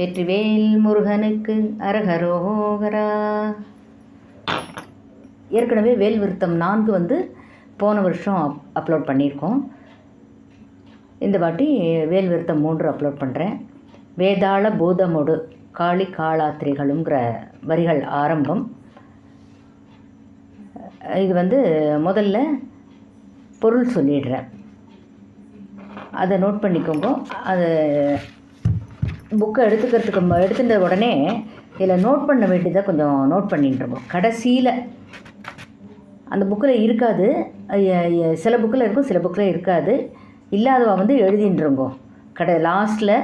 வெற்றிவேல் முருகனுக்கு அரகரோகரா ஏற்கனவே வேல் விருத்தம் நான்கு வந்து போன வருஷம் அப் அப்லோட் பண்ணியிருக்கோம். இந்த வாட்டி வேல் விருத்தம் மூன்று அப்லோட் பண்ணுறேன் வேதாள பூதமொடு காளி காளாத்திரிகளுங்கிற வரிகள் ஆரம்பம். இது வந்து முதல்ல பொருள் சொல்லிடுறேன். அதை நோட் பண்ணிக்கோங்க. அது புக்கை எடுத்துக்கிறதுக்கு எடுத்துட்ட உடனே இதில் நோட் பண்ண வேண்டியதை கொஞ்சம் நோட் பண்ணிட்டுருக்கோம் கடைசியில் அந்த புக்கில் இருக்காது. சில புக்கில் இருக்கும் சில புக்கில் இருக்காது. இல்லாதவ வந்து எழுதிட்டுருங்கோ கடை லாஸ்ட்டில்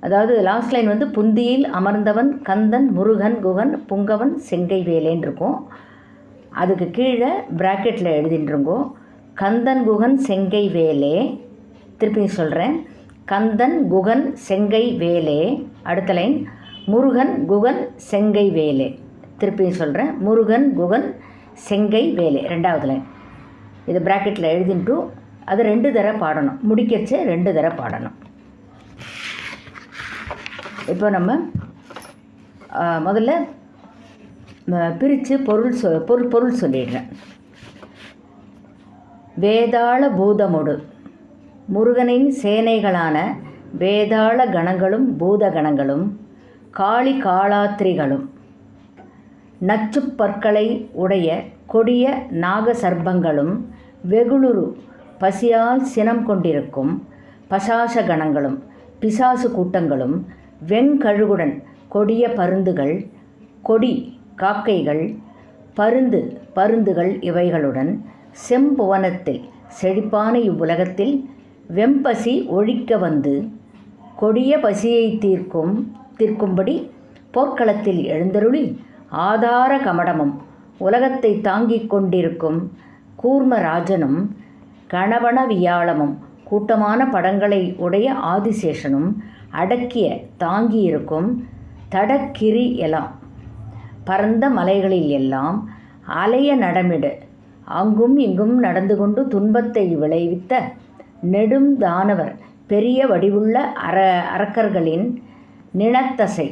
அதாவது லாஸ்ட் லைன் வந்து புந்தியில் அமர்ந்தவன் கந்தன் முருகன் குகன் புங்கவன் செங்கை வேலேன்னு இருக்கும். அதுக்கு கீழே ப்ராக்கெட்டில் எழுதிட்டுருங்கோ கந்தன் குகன் செங்கை வேலே. திருப்பி சொல்கிறேன் கந்தன் குகன் செங்கை வேலே. அடுத்த லைன். முருகன் குகன் செங்கை வேலே. திருப்பி சொல்கிறேன் முருகன் குகன் செங்கை வேலே. ரெண்டாவது லைன். இது ப்ராக்கெட்டில் எழுதிட்டு அது ரெண்டு தடவை பாடணும். முடிக்கிறச்சே ரெண்டு தடவை பாடணும். இப்போ நம்ம முதல்ல பிரித்து பொருள் சொ பொருள் பொருள் சொல்லிடுறேன். வேதாள பூதமொடு. முருகனின் சேனைகளான வேதாள கணங்களும் பூத கணங்களும் காளி காளாத்திரிகளும் நச்சுப் பற்களை உடைய கொடிய நாகசர்பங்களும் வெகுளுரு பசியால் சினம் கொண்டிருக்கும் பசாச கணங்களும் பிசாசு கூட்டங்களும் வெண்கழுகுடன் கொடிய பருந்துகள் கொடி காக்கைகள் பருந்து பருந்துகள் இவைகளுடன் செம்புவனத்தில் செழிப்பான இவ்வுலகத்தில் வெம்பசி ஒழிக்க வந்து கொடிய பசியை தீர்க்கும் தீர்க்கும்படி போர்க்களத்தில் எழுந்தருளி ஆதார கமடமும் உலகத்தை தாங்கிக் கொண்டிருக்கும் கூர்மராஜனும் கணவன வியாழமும் கூட்டமான படங்களை உடைய ஆதிசேஷனும் அடக்கிய தாங்கியிருக்கும் தடக்கிரி எல்லாம் பரந்த மலைகளில் எல்லாம் அலைய நடமிடு. அங்கும் இங்கும் நடந்து கொண்டு துன்பத்தை விளைவித்த நெடும் தானவர் பெரிய வடிவுள்ள அர அரக்கர்களின் நிணத்தசை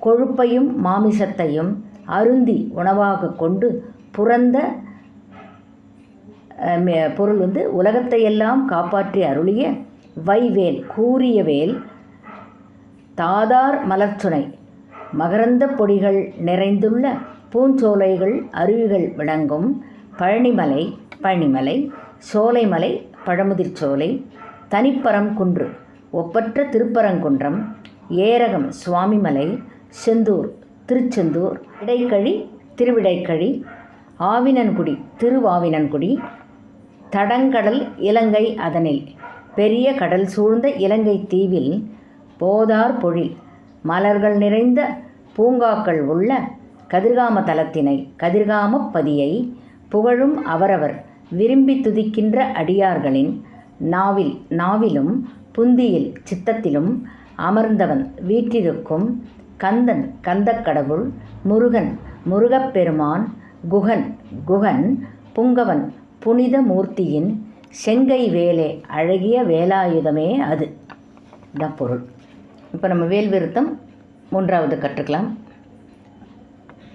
கொழுப்பையும் மாமிசத்தையும் அருந்தி உணவாக கொண்டு புறந்த பொருள் வந்து உலகத்தையெல்லாம் காப்பாற்றி அருளிய வைவேல் கூறிய வேல் தாதார் மலர்ச்சுனை மகரந்த பொடிகள் நிறைந்துள்ள பூஞ்சோலைகள் அருவிகள் விளங்கும் பழனிமலை பழனிமலை சோலைமலை பழமுதிர்ச்சோலை தனிப்பரம் குன்று ஒப்பற்ற திருப்பரங்குன்றம் ஏரகம் சுவாமிமலை செந்தூர் திருச்செந்தூர் இடைக்கழி திருவிடைக்கழி ஆவினன்குடி திருவாவினன்குடி தடங்கடல் இலங்கை அதனில் பெரிய கடல் சூழ்ந்த இலங்கை தீவில் போதார் பொழில் மலர்கள் நிறைந்த பூங்காக்கள் உள்ள கதிர்காம தலத்தினை கதிர்காமப் பதியை புகழும் அவரவர். விரும்பி துதிக்கின்ற அடியார்களின் நாவில் நாவிலும் புந்தியில் சித்தத்திலும் அமர்ந்தவன் வீற்றிருக்கும் கந்தன் கந்தக்கடவுள் முருகன் முருகப்பெருமான் குகன் குகன் புங்கவன் புனித மூர்த்தியின் செங்கை வேலே அழகிய வேலாயுதமே அது. தான் பொருள். இப்போ நம்ம வேல் விருத்தம் மூன்றாவது கற்றுக்கலாம்.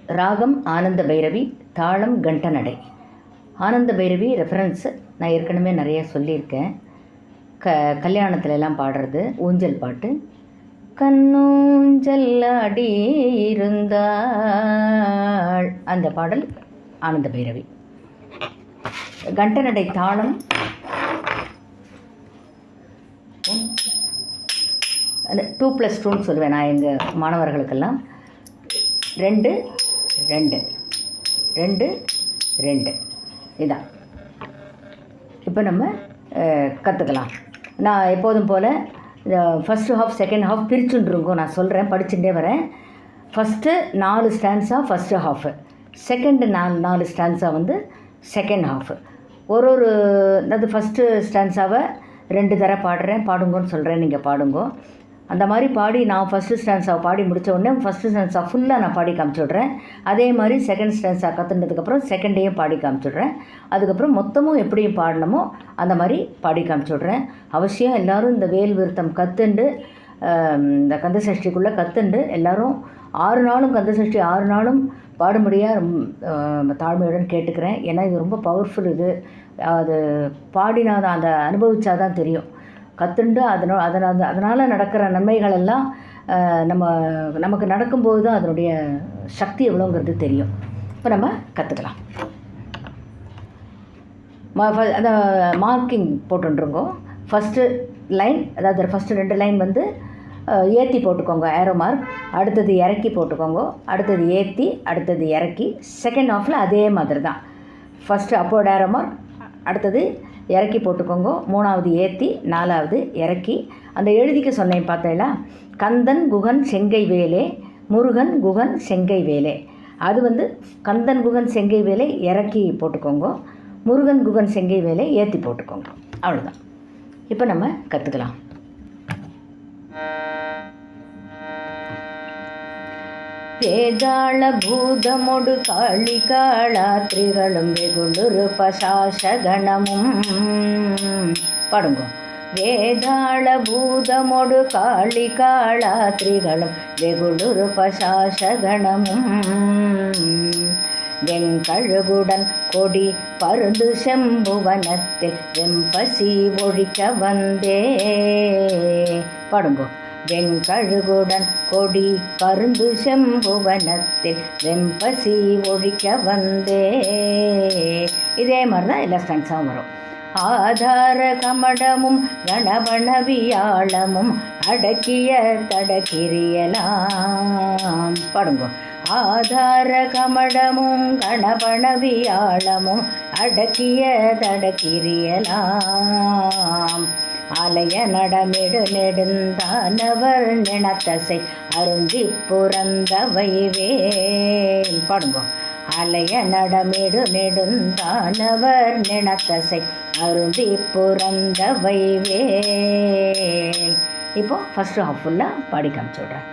ராகம் ஆனந்த பைரவி தாளம் கண்டநடை. ஆனந்த பைரவி ரெஃபரன்ஸ் நான் ஏற்கனவே நிறைய சொல்லியிருக்கேன். க கல்யாணத்துல எல்லாம் பாடுறது ஊஞ்சல் பாட்டு. கண்ணூஞ்சல் அடி இருந்தாள் அந்த பாடல் ஆனந்த பைரவி. கண்டனடை தாளம். அந்த டூ ப்ளஸ் டூன்னு சொல்லுவேன் நான் எங்கள் மாணவர்களுக்கெல்லாம். ரெண்டு ரெண்டு. ரெண்டு ரெண்டு. இதான் இப்போ நம்ம கற்றுக்கலாம் நான் எப்போதும் போல் ஃபஸ்ட்டு ஹாஃப் செகண்ட் ஹாஃப் பிரிச்சுன்ருக்கும் நான் சொல்கிறேன் படிச்சுட்டே வரேன். ஃபஸ்ட்டு நாலு ஸ்டான்ஸாக ஃபஸ்ட்டு ஹாஃபு செகண்டு நாலு நாலு ஸ்டான்ஸாக வந்து செகண்ட் ஹாஃபு ஒரு ஒரு அது ஃபஸ்ட்டு ஸ்டான்ஸாவை ரெண்டு தர பாடுறேன். பாடுங்கன்னு சொல்கிறேன் நீங்கள் பாடுங்க. அந்த மாதிரி பாடி நான் ஃபஸ்ட்டு ஸ்டான்ஸாக பாடி முடித்த உடனே ஃபஸ்ட்டு ஸ்டான்ஸாக ஃபுல்லாக நான் பாடி காமிச்சு விட்றேன் அதே மாதிரி செகண்ட் ஸ்டான்ஸாக கற்றுனதுக்கப்புறம் செகண்டையும் பாடி காமிச்சு விட்றேன் அதுக்கப்புறம் மொத்தமும் எப்படி பாடணுமோ அந்த மாதிரி பாடி காமிச்சு விட்றேன் அவசியம் எல்லோரும் இந்த வேல் விருத்தம் கற்றுண்டு இந்த கந்த சஷ்டிக்குள்ளே கற்றுண்டு எல்லாரும் ஆறு நாளும் கந்த சஷ்டி ஆறு நாளும் பாடும்படியாக ரொம்ப தாழ்மையுடன் கேட்டுக்கிறேன். ஏன்னா இது ரொம்ப பவர்ஃபுல் இது. அது பாடினா தான் அந்த அனுபவித்தாதான் தெரியும். கற்றுண்டு அதனால் அதனால் அதனால் நடக்கிற நன்மைகள் எல்லாம் நம்ம நமக்கு நடக்கும்போது தான் அதனுடைய சக்தி எவ்வளோங்கிறது தெரியும். இப்போ நம்ம கற்றுக்கலாம் அந்த மார்க்கிங் போட்டுருங்கோ ஃபஸ்ட்டு லைன் அதாவது ஃபஸ்ட்டு ரெண்டு லைன் வந்து ஏற்றி போட்டுக்கோங்க ஏரோ மார்க் அடுத்தது இறக்கி போட்டுக்கோங்க. அடுத்தது ஏற்றி அடுத்தது இறக்கி. செகண்ட் ஆஃபில் அதே மாதிரி தான் ஃபஸ்ட்டு அப்போர்ட் ஏரோ மார்க் அடுத்தது இறக்கி போட்டுக்கோங்க. மூணாவது ஏற்றி நாலாவது இறக்கி. அந்த எழுதிக்க சொன்னேன் பார்த்தீங்களா கந்தன் குகன் செங்கை வேலே முருகன் குகன் செங்கை வேலே. அது வந்து கந்தன் குகன் செங்கை வேலை இறக்கி போட்டுக்கோங்க. முருகன் குகன் செங்கை வேலை ஏற்றி போட்டுக்கோங்க. அவ்வளோதான் இப்போ நம்ம கற்றுக்கலாம் வேதாள பூதமொடு காளிகாளாத்ரிகளும் வெகுளுரு பசாசகணமும் பாடுங்க. வேதாள பூதமொடு காளிகாளாத்ரிகளும் வெகுளுரு பசாசகணமும் வெங்கழுகுடன் கொடி பருந்து செம்புவனத்தில் வெம்பசி ஒழிக்க வந்தே. பாடுங்கோ. வெண்கழுகுடன் கொடி பருந்து செம்புவனத்தில் வெம்பசி ஒழிக்க வந்தே. இதே மாதிரி தான் எல்லா ஸ்டன்ஸாகவும் வரும். ஆதார கமடமும் கணவனவியாளமும் அடக்கிய தடக்கிரியலாம். பாடுங்க. ஆதார கமடமும் கணவனவியாளமும் அடக்கிய தடக்கிரியலாம். ஆலய நடமிடு நெடுந்தானவர் நினத்தசை அருந்தி புறந்தவை வேல். பாடுங்க. அலைய நடமிடு நெடுந்தானவர் நினத்தசை அருந்தி புறந்தவை வேல். இப்போ ஃபஸ்ட்டு ஹாஃப் ஃபுல்லாக பாடி காமிச்சுடுறேன்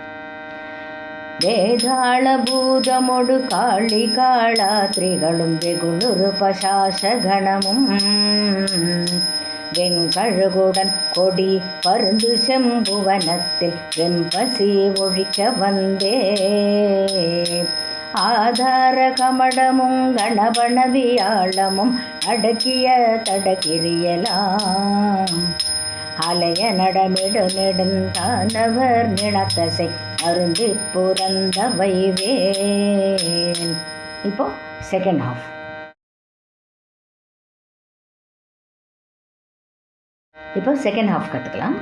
வேதாள பூதமொடு காளி காளாத்ரிகளும் வெண்கழுகுடன் கொடி பருந்து செம்புவனத்தில் வெண்பசி ஒழிக்க வந்தே. ஆதார கமடமும் கணவனவியாளமும் அடக்கிய தடக்கிரியலாம் அலைய நடமிடு நெடுந்தானவர் நினத்தசை அருந்தி புறந்த வேல் இப்போ செகண்ட் ஹாஃப் இப்போ செகண்ட் ஹாஃப் கற்றுக்கலாம்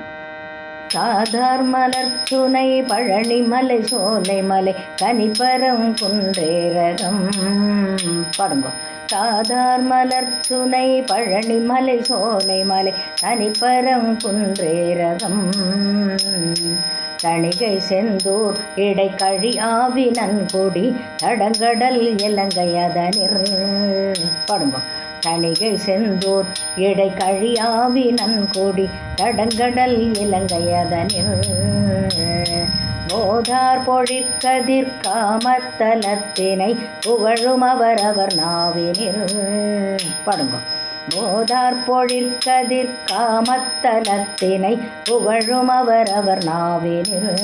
சாதார் மலர் சுனை பழனி மலை சோலை மலை கனிப்பரம் குன்றேரகம். பாடுங்க. சாதார் மலர் சுனை பழனி மலை சோலை மலை கனிப்பரம் குன்றேரகம். தணிகை செந்தூர் இடைக்கழி ஆவி நன்கொடி தடங்கடல் இலங்கை அதனிர் பாடுங்க. கலிகை செந்தூர் இடை கழியாவி நன்கொடி தடங்கடல் இலங்கையதனில் போதார் பொழிற்கதிர் காமத்தலத்தினை புகழும் அவர் அவர் நாவினில். படுங்க. போதார் பொழிற்கதிர் காமத்தலத்தினை புகழும் அவர் அவர் நாவினில்.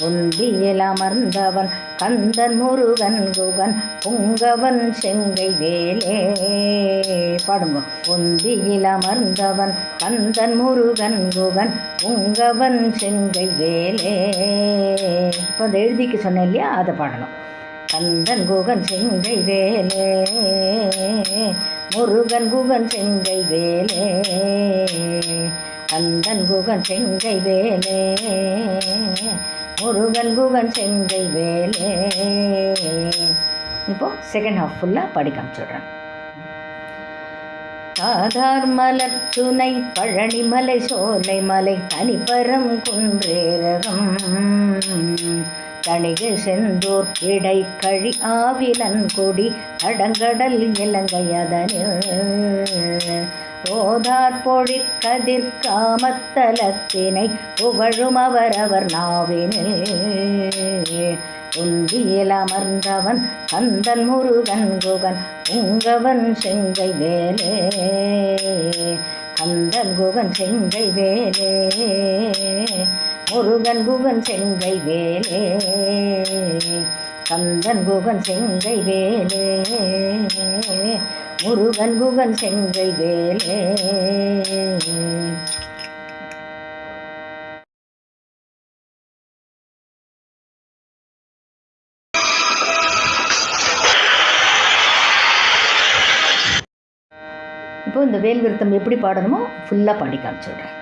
உந்தியில் அமர்ந்தவன் கந்தன் முருகன் குகன் புங்கவன் செங்கை வேலே. பாடுங்க. உந்தியில் அமர்ந்தவன் கந்தன் முருகன் குகன் புங்கவன் செங்கை வேலே. இப்போ அந்த எழுதிக்கு சொன்னேன் இல்லையா? அதை பாடணும். கந்தன் குகன் செங்கை வேலே. முருகன் குகன் செங்கை வேலே. கந்தன் குகன் செங்கை வேலே. முருகன் குகன் செங்கை வேலே. இப்போ செகண்ட் ஹாஃப் ஃபுல்லாக படிக்க காமிச்சுடுறேன் ஆதார் மலர் சுனை பழனி மலை சோலை மலை தனிப்பரம் குன்றேரகம் தணிகை செந்தூர் இடை கழி ஆவிலன் கொடி அடங்கடல் இலங்கை அதனில். போதார் பொழிக்கதிர் காமத்தலத்தினை புகழும் அவரவர் நாவினில். உந்தியில் அமர்ந்தவன் கந்தன் முருகன் குகன் உங்கவன் செங்கை வேலே. கந்தன் குகன் செங்கை வேலே. முருகன் குகன் செங்கை வேலே. கந்தன் குகன் செங்கை வேலே. முருகன் குகன் செங்கை வேலே. இப்போ இந்த வேல் விருத்தம் எப்படி பாடணுமோ ஃபுல்லாக பாடி காமிச்சுடுறேன்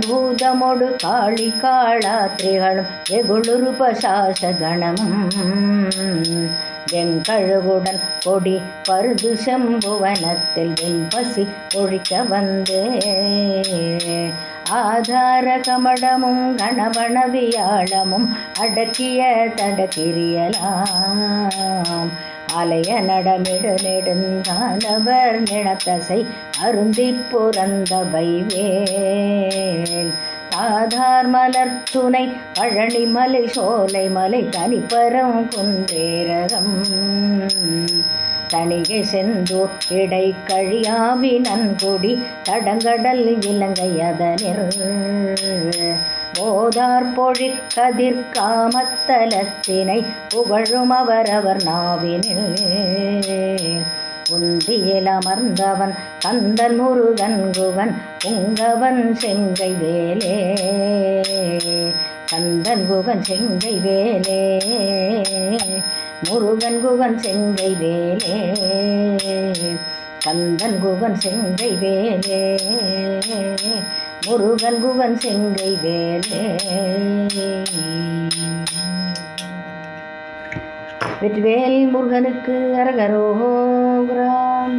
பூதமொடு காளி காளாத்ரிகளும் வெகுளுருபசாசகணமும் வெங்கழுகுடன் கொடி பருது செம்புவனத்தில் வெண்பசி ஒழிக்க வந்தே ஆதார கமடமும் கணவணவியாளமும் அடக்கிய தடக்கிரியலாம் அலைய நடமிடு நெடுந்தானவர் நினத்தசை அருந்தி புறந்த வைவேல் ஆதார் மலர் துணை பழனி மலை சோலை மலை தனிப்பரம் குன்றேரகம். தணிகை செந்தூர் இடை கழியாவி நன்கொடி தடங்கடல் இலங்கை அதனில் போதார் பொழிற்கதிர் காமத்தலத்தினை புகழும் அவரவர் நாவினில். உந்தியில் அமர்ந்தவன் கந்தன் முருகன் குவன் உங்கவன் செங்கை வேலே. கந்தன் குகன் செங்கை வேலே. முருகன் குகன் செங்கை வேலே. கந்தன் குகன் செங்கை வேலே. முருகன் குகன் செங்கை வேலே. வெற்றிவேல் முருகனுக்கு அரகரோகிராம்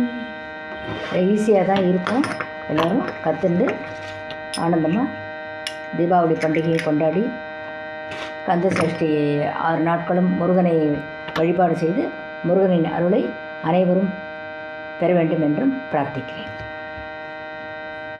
ஈஸியாக தான் இருக்கும். எல்லோரும் கற்றுண்டு ஆனந்தமாக தீபாவளி பண்டிகையை கொண்டாடி கந்த சஷ்டி ஆறு நாட்களும் முருகனை வழிபாடு செய்து முருகனின் அருளை அனைவரும் பெற வேண்டும் என்றும் பிரார்த்திக்கிறேன்.